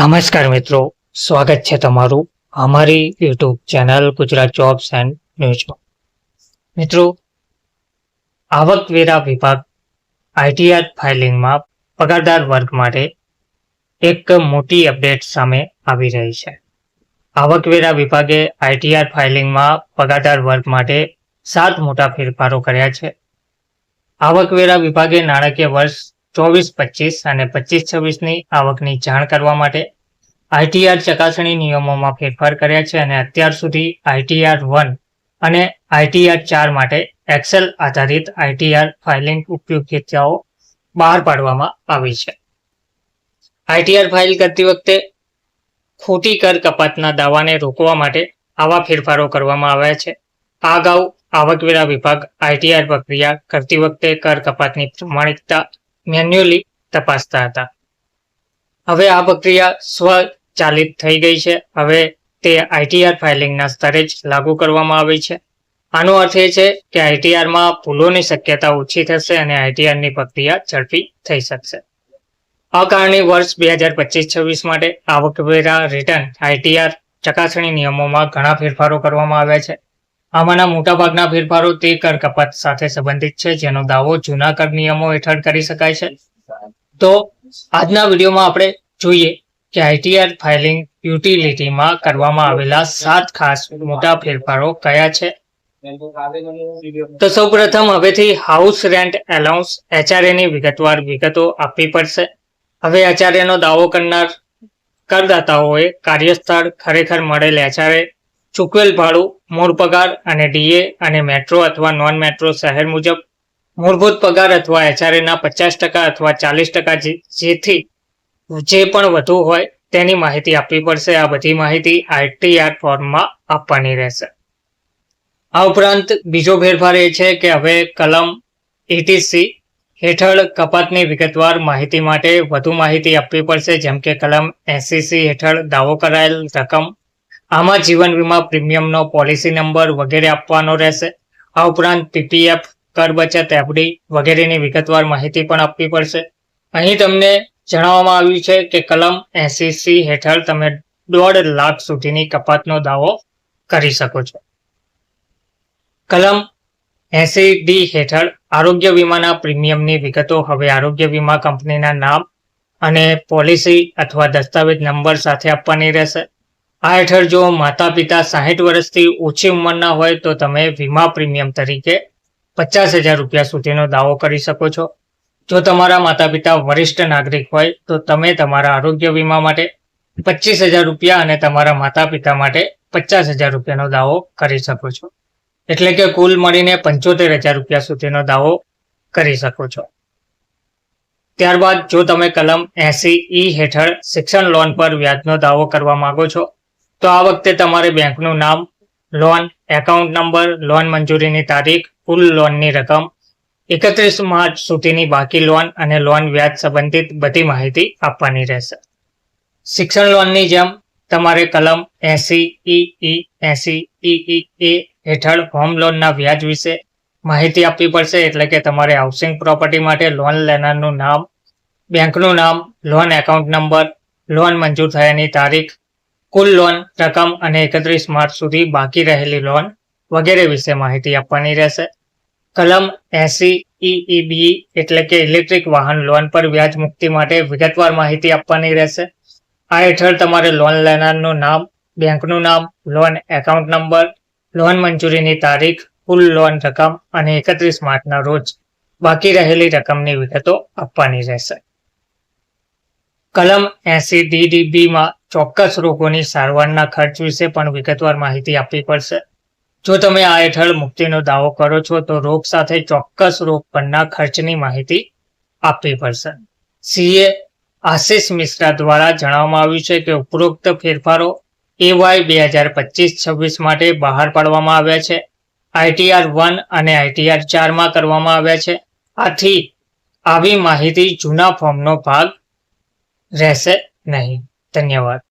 નમસ્કાર મિત્રો, સ્વાગત છે તમારું અમારી YouTube channel Gujarat jobs and ન્યૂઝમાં. મિત્રો, આવકવેરા વિભાગ આઈટીઆર ફાઇલિંગમાં પગારદાર વર્ગ માટે એક મોટી અપડેટ સામે આવી રહી છે. આવકવેરા વિભાગે આઈટીઆર ફાઇલિંગમાં પગારદાર વર્ગ માટે સાત મોટા ફેરફારો કર્યા છે. આવકવેરા વિભાગે નાણાકીય વર્ષ ચોવીસ, પચીસ અને પચીસ, છવ્વીસની આવકની જાણ કરવા માટે આઈટીઆર ચકાસણી નિયમોમાં ફેરફાર કર્યા છે અને અત્યાર સુધી આઈટીઆર વન અને આઈટીઆર ચાર માટે એક્સેલ આધારિત આઈટીઆર ફાઇલિંગ ઉપયોગિતાઓ બહાર પાડવામાં આવી છે. આઈટીઆર ફાઇલ કરતી વખતે ખોટી કર કપાતના દાવાને રોકવા માટે આવા ફેરફારો કરવામાં આવ્યા છે. આ અગાઉ આવકવેરા વિભાગ આઈટીઆર પ્રક્રિયા કરતી વખતે કર કપાતની પ્રમાણિકતા મેન્યુઅલી તપાસતા હતા. હવે આ પ્રક્રિયા સ્વચાલિત થઈ ગઈ છે. હવે તે આઈટીઆર ફાઇલિંગના સ્તરે જ લાગુ કરવામાં આવી છે. આનો અર્થ એ છે કે આઈટીઆરમાં ભૂલોની શક્યતા ઓછી થશે અને આઈટીઆરની પ્રક્રિયા ઝડપી થઈ શકશે. આ કારણે વર્ષ બે હજાર પચીસ છવ્વીસ માટે આવકવેરા રિટર્ન આઈટીઆર ચકાસણી નિયમોમાં ઘણા ફેરફારો કરવામાં આવ્યા છે. આમાંના મોટાભાગના ફેરફારો તે કર કપાત સાથે સંબંધિત છે, જેનો દાવો જૂના કર નિયમો હેઠળ કરી શકાય છે. તો આજના વિડીયોમાં આપણે જોઈએ કે આઈટીઆર ફાઇલિંગ યુટિલિટીમાં કરવામાં આવેલા સાત ખાસ મોટા ફેરફારો કયા છે. તો સૌપ્રથમ હવેથી હાઉસ રેન્ટ એલાઉન્સ એચઆરએ ની વિગતવાર વિગતો આપવી પડશે. હવે એચઆરએ નો દાવો કરનાર કરદાતાઓએ કાર્યસ્થળ ખરેખર મળેલ એચઆરએ ચૂકવેલ ભાડું, મૂળ પગાર અને ડીએ અને મેટ્રો અથવા નોન મેટ્રો શહેર મુજબ. મૂળભૂત પગાર અથવા એચઆરએના પચાસ ટકા અથવા ચાલીસ ટકા જેથી જે પણ વધુ હોય તેની માહિતી આપવી પડશે. આ બધી માહિતી આઈટીઆર ફોર્મમાં આપવાની રહેશે. આ ઉપરાંત બીજો ફેરફાર એ છે કે હવે કલમ એટીસી હેઠળ કપાતની વિગતવાર માહિતી માટે વધુ માહિતી આપવી પડશે. જેમ કે કલમ એસીસી હેઠળ દાવો કરાયેલ રકમ આમાં જીવન વીમા પ્રીમિયમનો પોલિસી નંબર વગેરે આપવાનો રહેશે. આ ઉપરાંત પીપીએફ કર બચત એફડી વગેરેની વિગતવાર માહિતી પણ આપવી પડશે. અહીં તમને જણાવવામાં આવ્યું છે કે કલમ એસીસી હેઠળ તમે દોઢ લાખ સુધીની કપાતનો દાવો કરી શકો છો. કલમ એસી ડી હેઠળ આરોગ્ય વીમાના પ્રીમિયમની વિગતો હવે આરોગ્ય વીમા કંપનીના નામ અને પોલિસી અથવા દસ્તાવેજ નંબર સાથે આપવાની રહેશે. આ હેઠળ જો માતા પિતા સાહીઠ વર્ષથી ઓછી ઉંમરના હોય તો તમે વીમા પ્રીમિયમ તરીકે પચાસ હજાર રૂપિયા સુધીનો દાવો કરી શકો છો. જો તમારા માતા પિતા વરિષ્ઠ નાગરિક હોય તો તમે તમારા આરોગ્ય વીમા માટે પચીસ હજાર રૂપિયા અને તમારા માતા પિતા માટે પચાસ હજાર રૂપિયાનો દાવો કરી શકો છો. એટલે કે કુલ મળીને પંચોતેર હજાર રૂપિયા સુધીનો દાવો કરી શકો છો. ત્યારબાદ જો તમે કલમ એસી ઈ હેઠળ શિક્ષણ લોન પર વ્યાજનો દાવો કરવા માંગો છો તો આ વખતે તમારે બેંકનું નામ, લોન, એકાઉન્ટ નંબર, લોન મંજૂરીની તારીખ, કુલ લોનની રકમ, એકત્રીસ માર્ચ સુધીની બાકી લોન અને લોન વ્યાજ સંબંધિત બધી માહિતી આપવાની રહેશે. શિક્ષણ લોનની જેમ તમારે કલમ એસી, ઈ એસી, ઈ એ હેઠળ હોમ લોનના વ્યાજ વિશે માહિતી આપવી પડશે, એટલે કે તમારે હાઉસિંગ પ્રોપર્ટી માટે લોન લેનારનું નામ, બેંકનું નામ, લોન એકાઉન્ટ નંબર, લોન મંજૂર થયાની તારીખ કુલ લોન રકમ અને એકત્રીસ માર્ચ સુધી બાકી રહેલી લોન વગેરે વિશે માહિતી આપવાની રહેશે. કલમ એસી ઈઈબી એટલે કે ઇલેક્ટ્રિક વાહન લોન પર વ્યાજ મુક્તિ માટે વિગતવાર માહિતી આપવાની રહેશે. આ હેઠળ તમારે લોન લેનારનું નામ, બેંકનું નામ લોન એકાઉન્ટ નંબર લોન મંજૂરીની તારીખ, કુલ લોન રકમ અને એકત્રીસ માર્ચના રોજ બાકી રહેલી રકમની વિગતો આપવાની રહેશે. કલમ એસી ડીડીબીમાં ચોક્કસ રોગોની સારવારના ખર્ચ વિશે પણ વિગતવાર માહિતી આપવી પડશે. જો તમે આ હેઠળ મુક્તિનો દાવો કરો છો, તો રોગ સાથે ચોક્કસ રોગ પરના ખર્ચની માહિતી આપવી પડશે. સીએ આશિષ મિશ્રા દ્વારા જણાવવામાં આવ્યું છે કે ઉપરોક્ત ફેરફારો એવાય બે હજાર પચીસ છવ્વીસ માટે બહાર પાડવામાં આવ્યા છે. આઈટીઆર વન અને આઈટીઆર ચારમાં કરવામાં આવ્યા છે. આથી આવી માહિતી જૂના ફોર્મનો ભાગ રહેશે નહીં. ધન્યવાદ.